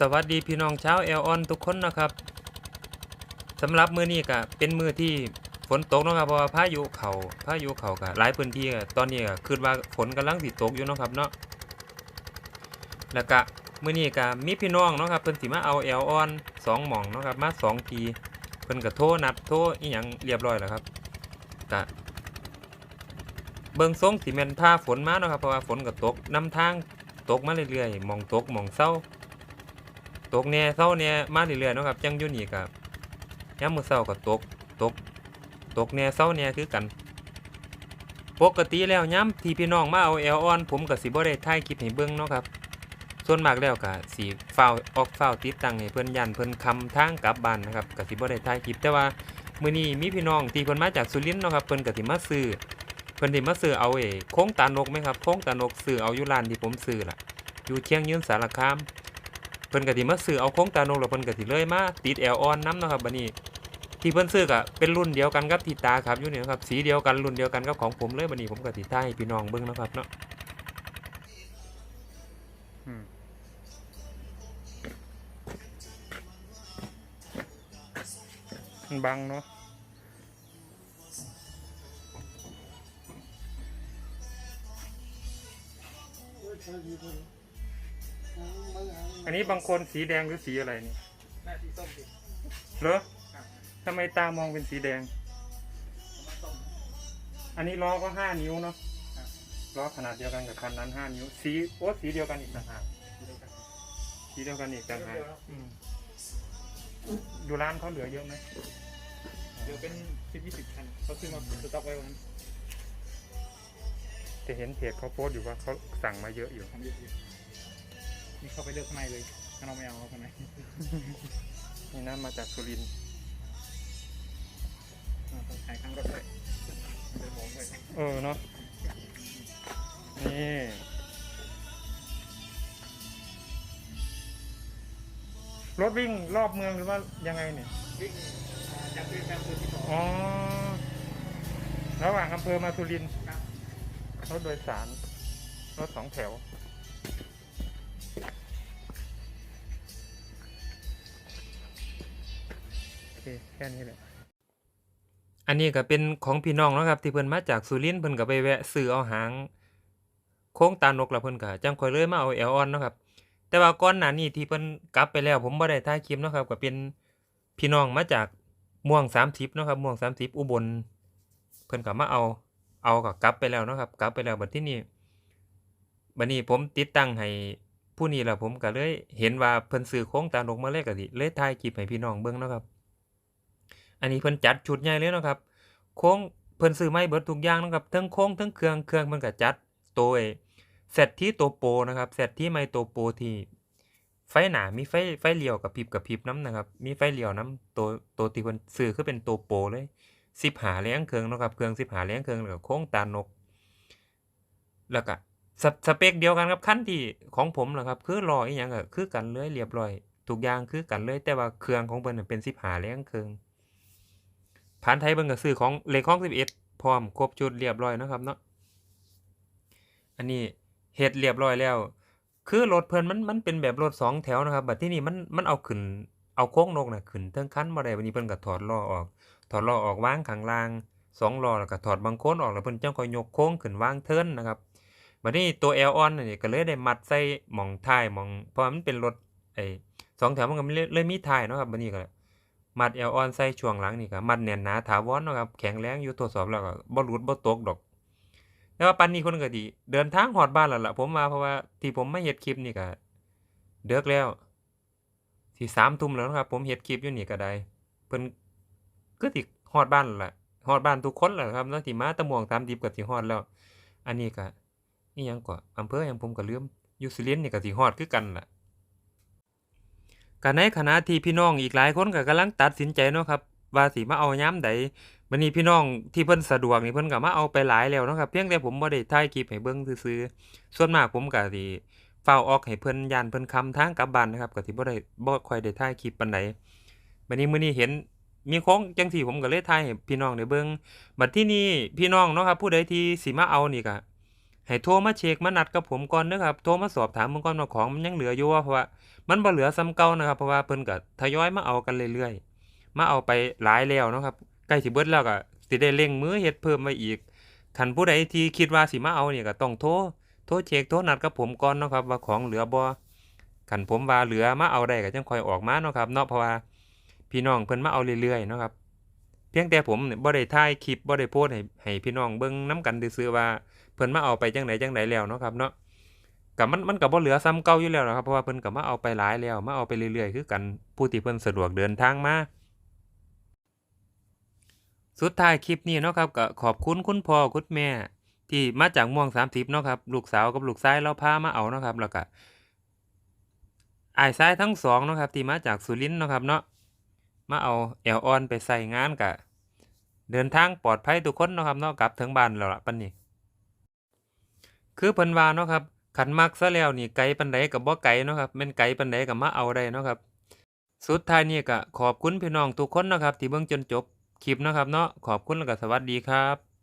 สวัสดีพี่น้องชาวแอลออนทุกคนนะครับสำหรับมือนี้ก็เป็นมือที่ฝนตกนะครับเพราะว่าพายุเข้าพายุเข้าก็หลายพื้นที่ตอนนี้ก็คิดว่าฝนกำลังสิตกอยู่นะครับเนาะแล้วก็มือนี้ก็มีพี่น้องเนาะครับเพิ่นสิมาเอาแอลออนสองหม่องเนาะครับมาสองทีเพิ่นก็โทรนัดโทรอีหยังเรียบร้อยแล้วครับก็เบิ่งทรงสิแม่นพาฝนมาเนาะครับเพราะว่าฝนก็ตกนำทางตกมาเรื่อยๆหม่องตกหม่องเซา ตกเนี่ยเศร้าเนี่ยมาเรื่อยๆเนาะครับจังยู่นี่กับยามมื้อเช้าก็ตกตก ตกเนี่ยเศร้าเนี่ยคือกัน ปกติแล้วยามที่พี่น้องมาเอาแอลออน ผมก็สิบ่ได้ถ่ายคลิปให้เบิ่งเนาะครับ ส่วนมากแล้วก็สิฟ้าวออกฟ้าวติดตั้งให้เพิ่นยันเพิ่นคำทางกลับบ้านนะครับก็สิบ่ได้ถ่ายคลิปแต่ว่ามือนี้มีพี่น้องที่เพิ่นมาจากสุรินทร์เนาะครับเพิ่นก็สิมาซื้อเพิ่นสิมาซื้อเอาเอ้โค้งตานกไหมครับโค้งตานกซื้อเอาอยู่ร้านที่ผมซื้อล่ะอยู่เชียงยืนสารคาม พิ่นก็สิมาซื้อเอาโค้งตาโนกแล้วเพิ่นก็สิเลยมาติดแอลออนนํเนาะครับบัดนี้ที่เพิ่นซื้อก็เป็นรุ่นเดียวกันกับที่ตาครับอยู่นี่นะครับสีเดียวกันรุ่นเดียวกันกับของผมเลยบัดนี้ผมก็สิถ่ายให้พี่น้องเบิ่งนะครับเนาะมันบังเนาะ อันนี้บางคนสีแดงหรือสีอะไรนี่หน้าสีส้มสิเหรอครับทำไมตามองเป็นสีแดงผมว่าส้มอันนี้ล้อก็ห้านิ้วเนาะครับล้อขนาดเดียวกันกับคันนั้นห้านิ้ว สีโอ้สีเดียวกันอีกต่างหากดูด้วยกันสีเดียวกันอีกต่างหากเดียวๆเนอะอืมอยู่ร้านเขาเหลือเยอะไหมเดี๋ยวเป็นสิบยี่สิบคันเขาซื้อมาสต็อกไว้วันนั้นจะเห็นเพจเขาโพสต์อยู่ว่าเขาสั่งมาเยอะอยู่ทำเยอะๆ นี่เข้าไปเลือกข้างในเลยข้างนอกไม่เอาเอาข้างในนี่นะมาจากสุรินทร์อ่าต้องขายข้างรถด้วยมันเป็นหมงด้วยเออเนาะนี่รถวิ่งรอบเมืองหรือว่ายังไงเนี่ย วิ่งอ่าจากที่แปลงตัวที่สองอ๋อ ระหว่างอำเภอมาสุรินทร์ครับรถโดยสาร รถสองแถว เคแค่นี้แหละอันนี้ก็เป็นของพี่น้องนะครับ ที่เพิ่นมาจากสุรินทร์เพิ่นก็ไปแวะซื้อเอาหาง โค้งตานกแล้วเพิ่นก็จังค่อยเลยมาเอาแอลออนนะครับ แต่ว่าก่อนหน้านี้ที่เพิ่นกลับไปแล้ว ผมบ่ได้ถ่ายคลิปนะครับก็เป็นพี่น้องมาจากม่วง30เนะครับม่วง30อุบล เพิ่นก็มาเอาเอาก็กลับไปแล้วนะครับ กลับไปแล้วบัดที่นี้บัดนี้ผมติดตั้งให้ผู้นี้แล้วผมก็เลยเห็นว่าเพิ่นซื้อโครงตานกมาเลยก็สิเลยถ่ายคลิปให้พี่น้องเบิ่งนะครับ อันนี้เพิ่นจัดชุดใหญ่เลยเนาะครับ โค้งเพิ่นซื้อไม้เบิดทุกอย่างนะครับทั้งโค้งทั้งเครื่องเครื่องเพิ่นก็จัดตัวไอ้เซตที่ตัวโปนะครับเซตที่ไมตัวโปที่ไฟหนามีไฟไฟเลี้ยวกับพิบกับพิบนํนะครับ มีไฟเลี้ยวนํตัวตัวที่เพิ่นซื้อคือเป็นตัวโปเลยสิบหาแรงเครื่องนะครับ เครื่องสิบหาแรงเครื่องแล้วก็โค้งตานก แล้วก็สสเปคเดียวกันกับคันที่ของผมแหละครับ คือรออีหยังก็คือกันเลยเรียบร้อยทุกอย่างคือกันเลยแต่ว่าเครื่องของเพิ่นเป็นสิบหาแรงเครื่อง ผ่านไทยเบิ่งก็ซื้อของเลขของ11พร้อมครบชุดเรียบร้อยนะครับเนาะอันนี้เฮ็ดเรียบร้อยแล้ว คือรถเพิ่นมันมันเป็นแบบรถสองแถวนะครับบัดที่นี่มันมันเอาขึ้นเอาโค้งนกน่ะขึ้นเทิงคันบ่ได้วันนี้เพิ่นก็ถอดล้อออก ถอดล้อออกวางข้างล่างสองล้อแล้วก็ถอดบางโค้นออกแล้วเพิ่นจังค่อยยกโค้งขึ้นวางเทินนะครับบัดนี้ตัว L on นี่ก็เลยได้มัดใส่หม่องท้ายหม่องเพราะมันเป็นรถไอ้สองแถวมันก็เลยมีท้ายเนาะครับบัดนี้ก็ มัด L on ใส่ช่วงหลังนี่ก็มัดแน่นหนาถาวรเนาะครับแข็งแรงอยู่ทดสอบแล้วก็บ่หลุดบ่ตกดอกแต่ว่าปันนี้คนก็ดีเดินทางฮอดบ้านแล้วล่ะผมว่าเพราะว่าที่ผมมาเฮ็ดคลิปนี่ก็เดึกแล้วที่สิ3ทุ่มแล้วนะครับ ผมเฮ็ดคลิปอยู่นี่ก็ได้เพิ่นก็สิฮอดบ้านล่ะฮอดบ้านทุกคนแหละครับเนาะที่มาตะม่วง30ก็สิฮอดแล้ว อันนี้ก็อิหยังก็อำเภอหยังผมก็ลืมอยู่สุรินนี่ก็สิฮอดคือกันล่ะ ก็ในขณะที่พี่น้องอีกหลายคนก็กำลังตัดสินใจเนาะครับว่าสิมาเอายามใดบัดนี้พี่น้องที่เพิ่นสะดวกนี่เพิ่นก็มาเอาไปหลายแล้วเนาะครับเพียงแต่ผมบ่ได้ถ่ายคลิปให้เบิ่งซื่อๆส่วนมากผมก็สิเฝ้าออกให้เพิ่นยานเพิ่นคำทางกลับบ้านนะครับก็สิบ่ได้บ่ค่อยได้ถ่ายคลิปปานใดบัดนี้มื้อนี้เห็นมีโค้งจังสี่ผมก็เลยถ่ายให้พี่น้องได้เบิ่งบัดที่นี่พี่น้องเนาะครับผู้ใดที่สิมาเอานี่ก็ ให้โทรมาเช็กมานัดกับผมก่อนเด้อครับโทรมาสอบถามเบิ่งก่อนว่าของมันยังเหลืออยู่บ่เพราะว่ามันบ่เหลือส่ำเก่านะครับ เพราะว่าเพิ่นก็ทยอยมาเอากันเรื่อยๆ มาเอาไปหลายแล้วนะครับใกล้สิเบิดแล้วก็สิได้เร่งมือเฮ็ดเพิ่มไว้อีกคันผู้ใดที่คิดว่าสิมาเอาเนี่ยก็ต้องโทรโทรเช็กโทรนัดกับผมก่อนนะครับ ว่าของเหลือบ่คันผมว่าเหลือมาเอาได้ก็จังค่อยออกมาเนาะครับเนาะเพราะว่าพี่น้องเพิ่นมาเอาเรื่อยๆเนาะครับ พียงแต่ผมเนี่ยบ่ได้ถ่ายคลิปบ่ได้โพสให้ให้พี่น้องเบิ่งนํกันซื่อว่าเพิ่นมาเอาไปจังไดจังไดแล้วเนาะครับเนาะก็มันมันก็บ่เหลือซ้ำเก่าอยู่แล้วนะครับเพราะว่าเพิ่นก็มาเอาไปหลายแล้วมาเอาไปเรื่อยๆ คือกันผู้ที่เพิ่นสะดวกเดินทางมาสุดท้ายคลิปนี้เนาะครับก็ขอบคุณคุณพ่อคุณแม่ ที่มาจากม่วง30เนาะครับลูกสาวกับลูกชายเราพามาเอาเนาะครับแล้วก็อ้ายชายทั้งสองเนาะครับที่มาจากสุรินทร์เนาะครับเนาะ มาเอาแอลออนไปใส่งานกะ เดินทางปลอดภัยทุกคนเนาะครับเนาะกลับถึงบ้านแล้วละปันนี้คือเพิ่นว่าเนาะครับขันมักซะแล้วนี่ไกลปันใดกับ่ไกลเนาะครับแม่นไกลปันใดกับมาเอาได้เนาะครับ สุดท้ายนี่ก็ขอบคุณพี่น้องทุกคนเนาะครับ ที่เบิ่งจนจบคลิปเนาะครับเนาะขอบคุณแล้วก็สวัสดีครับ